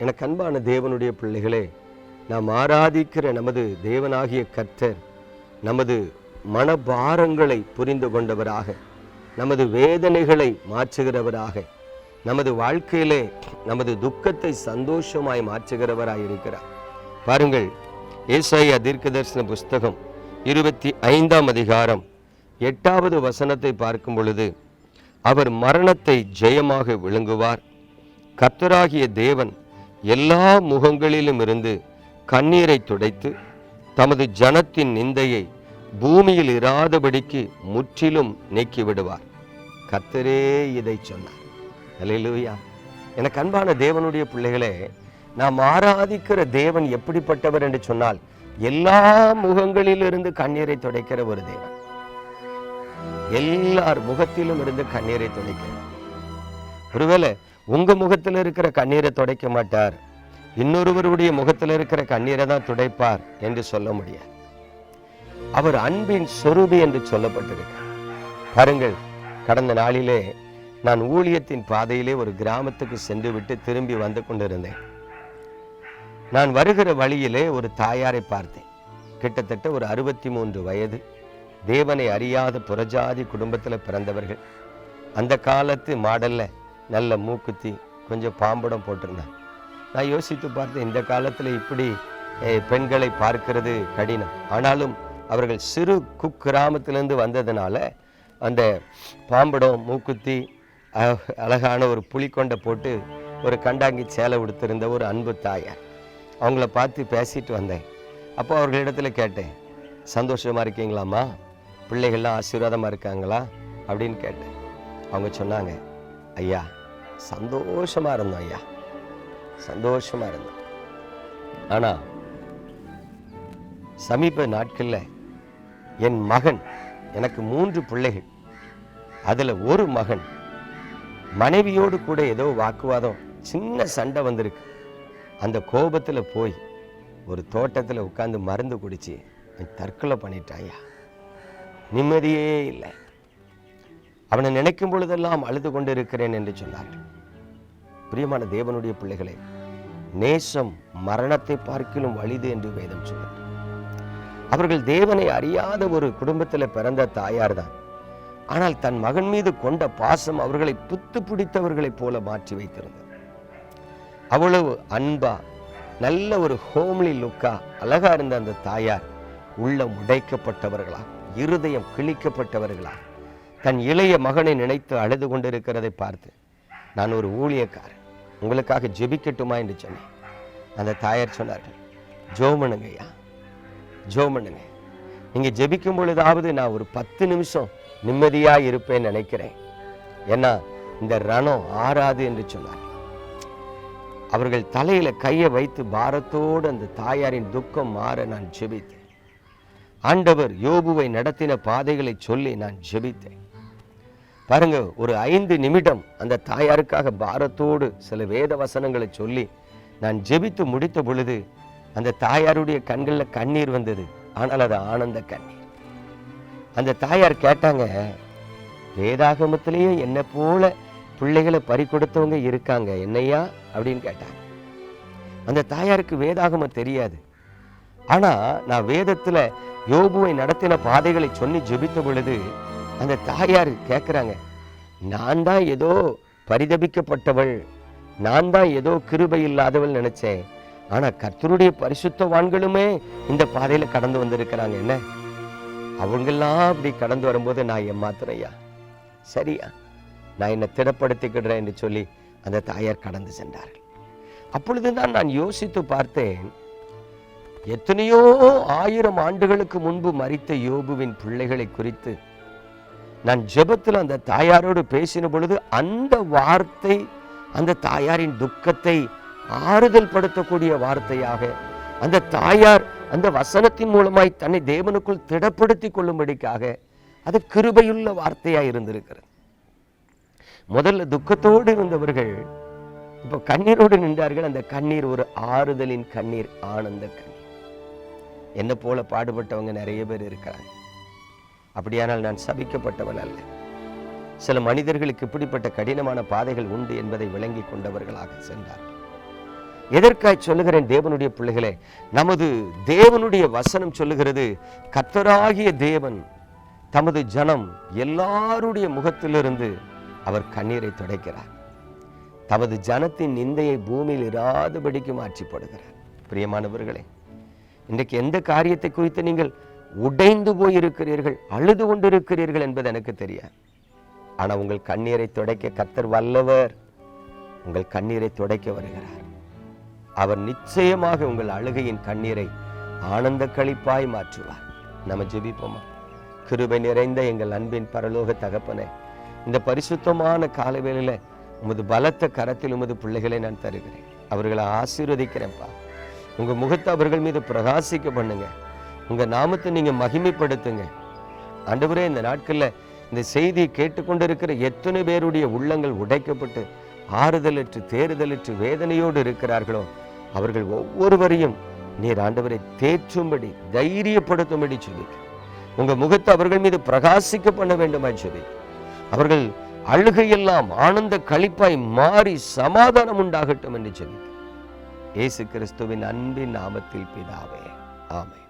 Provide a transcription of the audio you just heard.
எனக்கு அன்பான தேவனுடைய பிள்ளைகளே நாம் ஆராதிக்கிற நமது தேவனாகிய கர்த்தர் நமது மனபாரங்களை புரிந்து கொண்டவராக நமது வேதனைகளை மாற்றுகிறவராக நமது வாழ்க்கையிலே நமது துக்கத்தை சந்தோஷமாய் மாற்றுகிறவராய் இருக்கிறார் பாருங்கள் ஏசாய தீர்க்க தரிசன புஸ்தகம் இருபத்தி ஐந்தாம் அதிகாரம் எட்டாவது வசனத்தை பார்க்கும் பொழுது அவர் மரணத்தை ஜெயமாக விழுங்குவார் கர்த்தராகிய தேவன் எல்லா முகங்களிலும் இருந்து கண்ணீரை துடைத்து தமது ஜனத்தின் நிந்தையை பூமியில் இராதபடிக்கு முற்றிலும் நீக்கி விடுவார் இதை சொன்னார். அலையிலுயா எனக்கு அன்பான தேவனுடைய பிள்ளைகளே நாம் ஆராதிக்கிற தேவன் எப்படிப்பட்டவர் என்று சொன்னால் எல்லா முகங்களிலிருந்து கண்ணீரை துடைக்கிற ஒரு தேவன். எல்லார் முகத்திலும் இருந்து கண்ணீரை துடைக்கிறார் ஒருவேளை உங்க முகத்தில் இருக்கிற கண்ணீரை துடைக்க மாட்டார். இன்னொருவருடைய முகத்தில் இருக்கிற கண்ணீரை தான் துடைப்பார் என்று சொல்ல முடியாது. அவர் அன்பின் சொரூபி என்று சொல்லப்பட்டிருக்கிறார். பாருங்கள் கடந்த நாளிலே நான் ஊழியத்தின் பாதையிலே ஒரு கிராமத்துக்கு சென்று விட்டு திரும்பி வந்து கொண்டிருந்தேன். நான் வருகிற வழியிலே ஒரு தாயாரை பார்த்தேன். கிட்டத்தட்ட ஒரு அறுபத்தி மூன்று வயது தேவனை அறியாத புறஜாதி குடும்பத்தில் பிறந்தவர்கள். அந்த காலத்து மாடல்ல நல்ல மூக்குத்தி கொஞ்சம் பாம்படம் போட்டிருந்தேன் நான் யோசித்து பார்த்தேன் இந்த காலத்தில் இப்படி பெண்களை பார்க்கிறது கடினம். ஆனாலும் அவர்கள் சிறு குக்கிராமத்திலிருந்து வந்ததுனால அந்த பாம்படம் மூக்குத்தி அழகான ஒரு புலிக்கொண்டை போட்டு ஒரு கண்டாங்கி சேலை உடுத்திருந்த ஒரு அன்பு தாயார். அவங்கள பார்த்து பேசிட்டு வந்தேன். அப்போ அவர்களிடத்துல கேட்டேன் சந்தோஷமாக இருக்கீங்களாம்மா? பிள்ளைகள்லாம் ஆசீர்வாதமாக இருக்காங்களா? அப்படின்னு கேட்டேன். அவங்க சொன்னாங்க ஐயா சந்தோஷமா இருந்தோம் ஐயா சந்தோஷமா இருந்தோம் ஆனா சமீப நாட்கள்ல என் மகன் எனக்கு மூன்று பிள்ளைகள் அதுல ஒரு மகன் மனைவியோடு கூட ஏதோ வாக்குவாதம் சின்ன சண்டை வந்திருக்கு அந்த கோபத்துல போய் ஒரு தோட்டத்துல உட்கார்ந்து மருந்து குடிச்சு தற்கொலை பண்ணிட்டாயா நிம்மதியே இல்லை அவனை நினைக்கும் பொழுதெல்லாம் அழுது கொண்டிருக்கிறேன் என்று சொன்னார்கள் பிரியமான தேவனுடைய பிள்ளைகளே நேசம் மரணத்தை பார்க்கிலும் வலிது என்று வேதம் சொல்லுது அவர்கள் தேவனை அறியாத ஒரு குடும்பத்தில் பிறந்த தாயார் தான் ஆனால் தன் மகன் மீது கொண்ட பாசம் அவர்களை புத்து பிடித்தவர்களைப் போல மாற்றி வைத்திருந்தது. அவ்வளவு அன்பா நல்ல ஒரு ஹோம்லி லுக்கா அழகா இருந்த அந்த தாயார் உள்ளம் உடைக்கப்பட்டவர்களா இருதயம் கிழிக்கப்பட்டவர்களா தன் இளைய மகனை நினைத்து அழுது கொண்டிருக்கிறதை பார்த்து நான் ஒரு ஊழியக்காரன். உங்களுக்காக ஜெபிக்கட்டுமா? என்று சொன்னேன். அந்த தாயார் சொன்னார்கள் ஜோமனுங்க ஐயா ஜோமனுங்க. நீங்க ஜெபிக்கும் பொழுதாவது நான் ஒரு பத்து நிமிஷம் நிம்மதியா இருப்பேன் நினைக்கிறேன். ஏன்னா இந்த ரணம் ஆறாது என்று சொன்னார் அவர்கள் தலையில கையை வைத்து பாரத்தோடு அந்த தாயாரின் துக்கம் மாற நான் ஜெபித்தேன். ஆண்டவர் யோபுவை நடத்தின பாதைகளை சொல்லி நான் ஜெபித்தேன். பாருங்க ஒரு ஐந்து நிமிடம் அந்த தாயாருக்காக பாரத்தோடு சில வேத வசனங்களை சொல்லி நான் ஜெபித்து முடித்த பொழுது அந்த தாயாருடைய கண்களில் கண்ணீர் வந்தது. ஆனால் அது ஆனந்த கண்ணீர். அந்த தாயார் கேட்டாங்க வேதாகமத்திலேயே என்னை போல பிள்ளைகளை பறி கொடுத்தவங்க இருக்காங்க என்னையா? அப்படின்னு கேட்டாங்க. அந்த தாயாருக்கு வேதாகமம் தெரியாது. ஆனா நான் வேதத்துல யோபுவை நடத்தின பாதைகளை சொல்லி ஜெபித்த பொழுது அந்த தாயார் கேட்குறாங்க நான் தான் ஏதோ பரிதபிக்கப்பட்டவள். நான் தான் ஏதோ கிருபை இல்லாதவள் நினைச்சேன். ஆனா கர்த்தருடைய பரிசுத்தவான்களுமே இந்த பாதையில கடந்து வந்திருக்கிறாங்க. என்ன? அவங்கெல்லாம் அப்படி கடந்து வரும்போது நான் ஏமாத்துறையா சரியா? நான் என்னை திடப்படுத்திக்கிடுறேன் என்று சொல்லி அந்த தாயார் கடந்து சென்றார்கள். அப்பொழுதுதான் நான் யோசித்து பார்த்தேன் எத்தனையோ ஆயிரம் ஆண்டுகளுக்கு முன்பு மறித்த யோபுவின் பிள்ளைகளை குறித்து நான் ஜெபத்தில் அந்த தாயாரோடு பேசின பொழுது அந்த வார்த்தை அந்த தாயாரின் துக்கத்தை ஆறுதல் படுத்தக்கூடிய வார்த்தையாக அந்த தாயார் அந்த வசனத்தின் மூலமாய் தன்னை தேவனுக்குள் திடப்படுத்தி கொள்ளும்படிக்காக அது கிருபையுள்ள வார்த்தையாக இருந்திருக்கிறது. முதல்ல துக்கத்தோடு இருந்தவர்கள் இப்போ கண்ணீரோடு நின்றார்கள். அந்த கண்ணீர் ஒரு ஆறுதலின் கண்ணீர் ஆனந்த கண்ணீர். என்ன போல பாடுபட்டவங்க நிறைய பேர் இருக்கிறாங்க. அப்படியானால் நான் சபிக்கப்பட்டவன் அல்ல. சில மனிதர்களுக்கு இப்படிப்பட்ட கடினமான பாதைகள் உண்டு என்பதை விளங்கி கொண்டவர்களாக சென்றார்கள். எதற்காய் சொல்லுகிறேன் தேவனுடைய பிள்ளைகளே? நமது தேவனுடைய வசனம் சொல்லுகிறது கத்தராகிய தேவன் தமது ஜனம் எல்லாருடைய முகத்திலிருந்து அவர் கண்ணீரை துடைக்கிறார். தமது ஜனத்தின் நிந்தையை பூமியில் இராதபடிக்கு மாற்றி போடுகிறார் பிரியமானவர்களே இன்றைக்கு எந்த காரியத்தை குறித்து நீங்கள் உடைந்து போயிருக்கிறீர்கள் அழுது கொண்டிருக்கிறீர்கள் என்பது எனக்கு தெரியாது. ஆனா உங்கள் கண்ணீரை துடைக்க கத்தர் வல்லவர். உங்கள் கண்ணீரை துடைக்க வருகிறார். அவர் நிச்சயமாக உங்கள் அழுகையின் கண்ணீரை ஆனந்த களிப்பாய் மாற்றுவார். நம்ம ஜெபிப்போமா? கிருபை நிறைந்த எங்கள் அன்பின் பரலோக தகப்பனே இந்த பரிசுத்தமான காலவேளையில உமது பலத்த கரத்தில் உமது பிள்ளைகளை நான் தருகிறேன். அவர்களை ஆசீர்வதிக்கிறேன்ப்பா. உங்க முகத்தை அவர்கள் மீது பிரகாசிக்க பண்ணுங்க. உங்க நாமத்தை நீங்க மகிமைப்படுத்துங்க. ஆண்டவரே இந்த நாட்கள்ல இந்த செய்தியை கேட்டுக்கொண்டிருக்கிற எத்தனை பேருடைய உள்ளங்கள் உடைக்கப்பட்டு ஆறுதலற்று தேறுதலற்று வேதனையோடு இருக்கிறார்களோ அவர்கள் ஒவ்வொருவரையும் நீர் ஆண்டவரை தேற்றும்படி தைரியப்படுத்தும்படி சொல்லி உங்க முகத்தை அவர்கள் மீது பிரகாசிக்க பண்ண வேண்டுமா சொல்லி அவர்கள் அழுகையெல்லாம் ஆனந்த களிப்பாய் மாறி சமாதானம் உண்டாகட்டும் என்று சொல்லி இயேசு கிறிஸ்துவின் அன்பின் நாமத்தில் பிதாவே ஆமை